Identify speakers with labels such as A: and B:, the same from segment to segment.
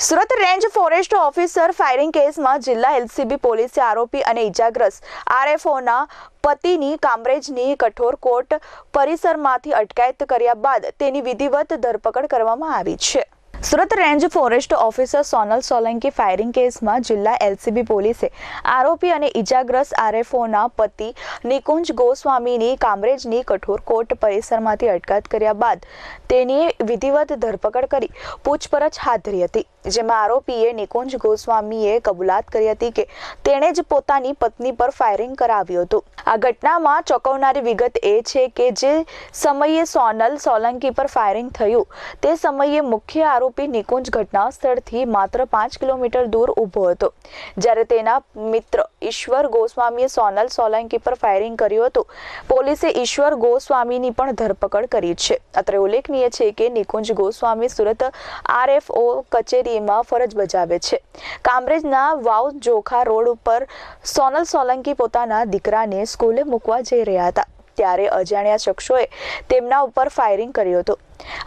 A: Surat range forest officer firing કેસમાં જિલ્લા LCB પોલીસે આરોપી અને ઇજાગ્રસ્ત આરએફઓના પતિની કામરેજની કઠોર કોર્ટ પરિસરમાંથી અટકાયત કર્યા બાદ તેની વિધિવત ધરપકડ કરવામાં આવી છે. Surat range forest officer Sonal Solanki firing કેસમાં જિલ્લા એલસીબી પોલીસે આરોપી અને ઇજાગ્રસ્ત આરએફઓના પતિ નિકુંજ ગોસ્વામીની કામરેજની કઠોર કોર્ટ પરિસરમાંથી અટકાયત કર્યા બાદ તેની વિધિવત ધરપકડ કરી પૂછપરછ હાથ ધરી હતી. જેમાં આરોપીએ નિકુંજ ગોસ્વામીએ કબૂલાત કરી હતી કે તેણે જ પોતાની પત્ની પર ફાયરિંગ કરાવ્યું હતું. આ ઘટનામાં ચોંકાવનારી વિગત એ છે કે જે સમયે સોનલ સોલંકી પર ફાયરિંગ થયું, તે સમયે મુખ્ય આરોપી નિકુંજ ઘટના સ્થળથી માત્ર પાંચ કિલોમીટર દૂર ઊભો હતો. જ્યારે તેના મિત્ર ઈશ્વર ગોસ્વામીએ સોનલ સોલંકી પર ફાયરિંગ કર્યું હતું, પોલીસે ઈશ્વર ગોસ્વામીની પણ ધરપકડ કરી છે. અત્રે ઉલ્લેખનીય છે કે નિકુંજ ગોસ્વામી સુરત આરએફઓ કચેરીમાં ફરજ બજાવે છે. કામરેજના વાવ જોખા રોડ ઉપર સોનલ સોલંકી પોતાના દીકરાને સ્કૂલે મૂકવા જઈ રહ્યા હતા. ત્યારે અજાણ્યા શખ્સોએ તેમના ઉપર ફાયરિંગ કર્યું હતું.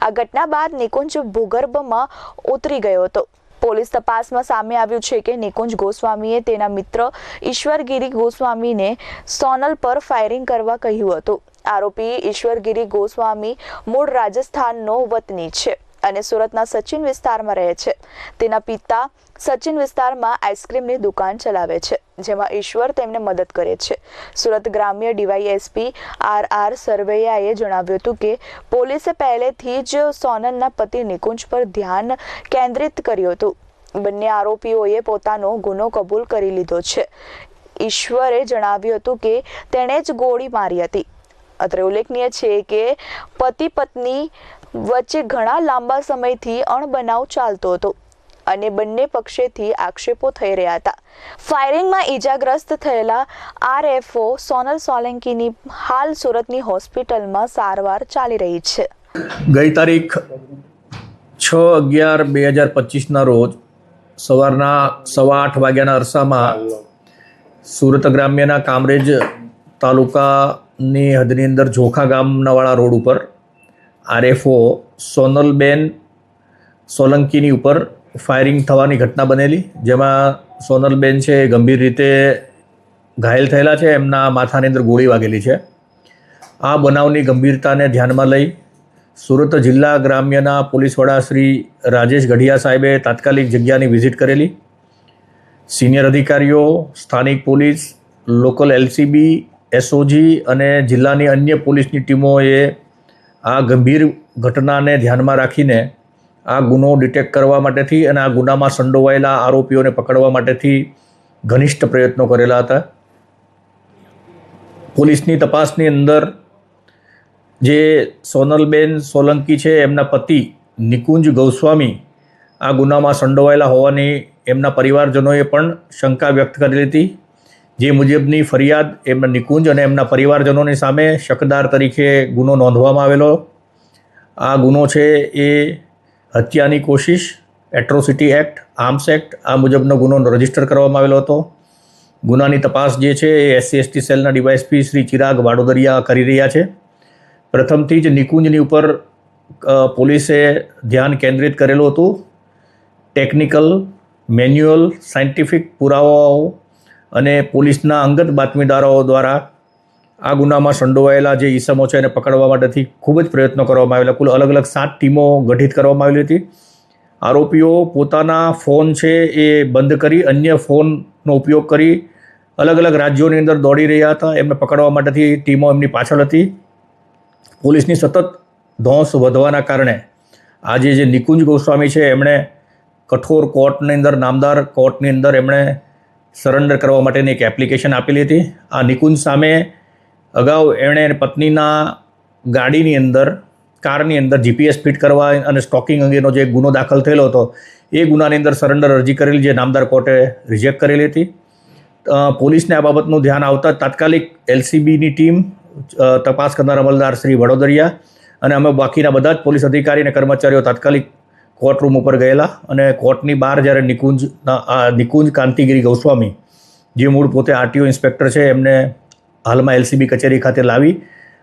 A: આ ઘટના બાદ નિકુંજ ભૂગર્ભમાં ઉતરી ગયો હતો. પોલીસ તપાસમાં સામે આવ્યું છે કે નિકુંજ ગોસ્વામીએ તેના મિત્ર ઈશ્વરગીરી ગોસ્વામીને સોનલ પર ફાયરિંગ કરવા કહ્યું હતું. આરોપી ઈશ્વરગીરી ગોસ્વામી મૂળ રાજસ્થાનનો વતની છે. અને સુરતના સચિન વિસ્તારમાં રહે છે. તેના પિતા સચિન વિસ્તારમાં આઈસ્ક્રીમની દુકાન ચલાવે છે, જેમાં ઈશ્વર તેમને મદદ કરે છે. સુરત ગ્રામ્ય ડીવાયએસપી આર આર સરવૈયાએ જણાવ્યું હતું કે, પોલીસે પહેલેથી જ સોનલના પતિ નિકુંજ પર ધ્યાન કેન્દ્રિત કર્યું હતું. બંને આરોપીઓએ પોતાનો ગુનો કબૂલ કરી લીધો છે. ઈશ્વરે જણાવ્યું હતું કે, તેણે જ ગોળી મારી હતી. અત્રે ઉલ્લેખનીય છે કે પતિ પત્ની વચ્ચે ઘણા લાંબા સમયથી અણબનાવ ચાલતો હતો અને બંને પક્ષેથી આક્ષેપો થઈ રહ્યા હતા. ફાયરિંગમાં ઈજાગ્રસ્ત થયેલા આરએફઓ સોનલ સોલંકીની હાલ સુરતની હોસ્પિટલમાં સારવાર ચાલી રહી છે.
B: ગઈ તારીખ છ અગિયાર બે હજાર પચીસના રોજ સવારના સવા આઠ વાગ્યાના અરસામાં સુરત ગ્રામ્યના કામરેજ તાલુકાની હદની અંદર જોખા ગામનાવાળા રોડ ઉપર આરએફઓ સોનલબેન સોલંકીની ઉપર ફાયરિંગ થવાની ઘટના બનેલી, જેમાં સોનલબેન છે એ ગંભીર રીતે ઘાયલ થયેલા છે, એમના માથાની અંદર ગોળી વાગેલી છે. આ બનાવની ગંભીરતાને ધ્યાનમાં લઈ સુરત જિલ્લા ગ્રામ્યના પોલીસ વડા શ્રી રાજેશ ગઢિયા સાહેબે તાત્કાલિક જગ્યાની વિઝિટ કરેલી. સિનિયર અધિકારીઓ, સ્થાનિક પોલીસ, લોકલ એલસીબી, એસઓજી અને જિલ્લાની અન્ય પોલીસની ટીમોએ આ ગંભીર ઘટનાને ધ્યાનમાં રાખીને આ ગુનો ડિટેક્ટ કરવા માટેથી અને આ ગુનામાં સંડોવાયેલા આરોપીઓને પકડવા માટેથી ઘનિષ્ઠ પ્રયત્નો કરેલા હતા. પોલીસની તપાસની અંદર જે સોનલબેન સોલંકી છે, એમના પતિ નિકુંજ ગૌસ્વામી આ ગુનામાં સંડોવાયેલા હોવાની એમના પરિવારજનોએ પણ શંકા વ્યક્ત કરેલી હતી. જે મુજબની ફરિયાદ એમના નિકુંજ અને એમના પરિવારજનોની સામે શકદાર તરીકે ગુનો નોંધવામાં આવેલો. આ ગુનો છે એ હત્યાની કોશિશ એટ્રોસિટી એક્ટ આર્મ્સ એક્ટ આ મુજબનો ગુનો રજિસ્ટર કરવામાં આવેલો હતો. ગુનાની તપાસ જે છે એ એસસી એસટી સેલના ડીવાયએસપી શ્રી ચિરાગ વાડોદરિયા કરી રહ્યા છે. પ્રથમથી જ નિકુંજની ઉપર પોલીસે ધ્યાન કેન્દ્રિત કરેલું હતું. ટેકનિકલ મેન્યુઅલ સાયન્ટિફિક પુરાવાઓ અને પોલીસના અંગત બાતમીદારો દ્વારા આ ગુનામાં સંડોવાયેલા જે ઈસમો છે એને પકડવા માટેથી ખૂબ જ પ્રયત્નો કરવામાં આવેલા. કુલ અલગ અલગ સાત ટીમો ગઠિત કરવામાં આવેલી હતી. આરોપીઓ પોતાના ફોન છે એ બંધ કરી અન્ય ફોનનો ઉપયોગ કરી અલગ અલગ રાજ્યોની અંદર દોડી રહ્યા હતા. એમને પકડવા માટેથી ટીમો એમની પાછળ હતી. પોલીસની સતત ધોંસ વધવાના કારણે આજે જે નિકુંજ ગોસ્વામી છે, એમણે કઠોર કોર્ટની અંદર, નામદાર કોર્ટની અંદર એમણે સરેન્ડર કરવા માટેની એક એપ્લિકેશન આપેલી હતી. આ નિકુંજ સામે અગાઉ એણે પત્નીના ગાડીની અંદર, કારની અંદર જીપીએસ ફિટ કરવા અને સ્ટોકિંગ અંગેનો જે ગુનો દાખલ થયેલો હતો, એ ગુનાની અંદર સરેન્ડર અરજી કરેલી, જે નામદાર કોર્ટે રિજેક્ટ કરેલી હતી. પોલીસને આ બાબતનું ધ્યાન આવતા તાત્કાલિક એલસીબીની ટીમ તપાસ કરનાર અમલદાર શ્રી વડોદરિયા અને અમે બાકીના બધા જ પોલીસ અધિકારી અને કર્મચારીઓ તાત્કાલિક કોર્ટ રૂમ ઉપર ગયેલા અને કોર્ટની બહાર જ્યારે નિકુંજના આ નિકુંજ કાંતિગીરી ગૌસ્વામી, જે મૂળ પોતે આરટીઓ ઇન્સ્પેક્ટર છે, એમને હાલમાં એલસીબી કચેરી ખાતે લાવી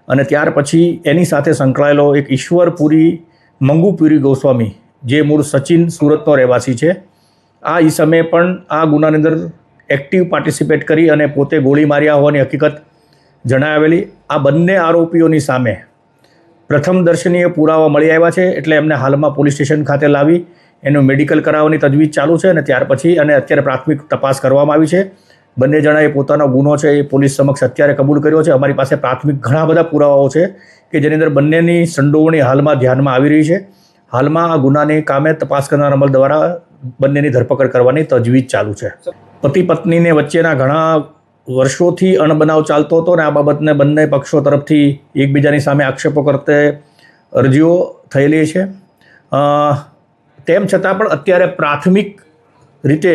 B: અને ત્યાર પછી એની સાથે સંકળાયેલો એક ઈશ્વરપુરી મંગુપુરી ગોસ્વામી, જે મૂળ સચિન સુરતનો રહેવાસી છે. આ ઈસમે પણ આ ગુનાની અંદર એક્ટિવ પાર્ટિસિપેટ કરી અને પોતે ગોળી માર્યા હોવાની હકીકત જણાવેલી. આ બંને આરોપીઓની સામે પ્રથમ દર્શનીય પુરાવા મળી આવ્યા છે એટલે એમને હાલમાં પોલીસ સ્ટેશન ખાતે લાવી એનું મેડિકલ કરાવવાની તજવીજ ચાલુ છે અને ત્યાર પછી અને અત્યારે પ્રાથમિક તપાસ કરવામાં આવી છે. બંને જણાએ પોતાનો ગુનો છે એ પોલીસ સમક્ષ અત્યારે કબૂલ કર્યો છે. અમારી પાસે પ્રાથમિક ઘણા બધા પુરાવાઓ છે કે જેની અંદર બંનેની સંડોવણી હાલમાં ધ્યાનમાં આવી રહી છે. હાલમાં આ ગુનાની કામે તપાસ કરનાર અમલ દ્વારા બંનેની ધરપકડ કરવાની તજવીજ ચાલુ છે. પતિ પત્નીને વચ્ચેના ઘણા વર્ષોથી અણબનાવ ચાલતો હતો અને આ બાબતને બંને પક્ષો તરફથી એકબીજાની સામે આક્ષેપો કરતે અરજીઓ થયેલી છે. તેમ છતાં પણ અત્યારે પ્રાથમિક રીતે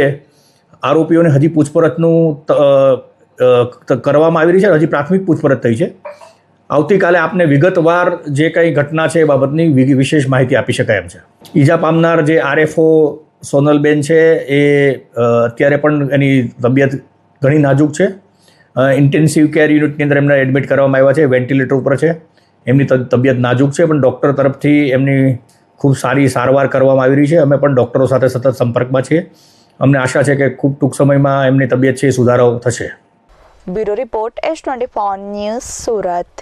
B: આરોપીઓને હજી પૂછપરછનું કરવામાં આવી રહી છે હજી પ્રાથમિક પૂછપરછ થઈ છે. આવતીકાલે આપને વિગતવાર જે કંઈ ઘટના છે એ બાબતની વિશેષ માહિતી આપી શકાય એમ છે. ઈજા પામનાર જે આરએફઓ સોનલબેન છે એ અત્યારે પણ એની તબિયત ઘણી નાજુક છે. ઇન્ટેન્સિવ કેર યુનિટની અંદર એમને એડમિટ કરવામાં આવ્યા છે વેન્ટિલેટર ઉપર છે. એમની તબિયત નાજુક છે, પણ ડૉક્ટર તરફથી એમની ખૂબ સારી સારવાર કરવામાં આવી રહી છે. અમે પણ ડૉક્ટરો સાથે સતત સંપર્કમાં છીએ. અમને આશા છે કે ખૂબ ટૂંક સમયમાં એમની તબિયત છે સુધારો થશે.
A: Bureau report S twenty news Surat.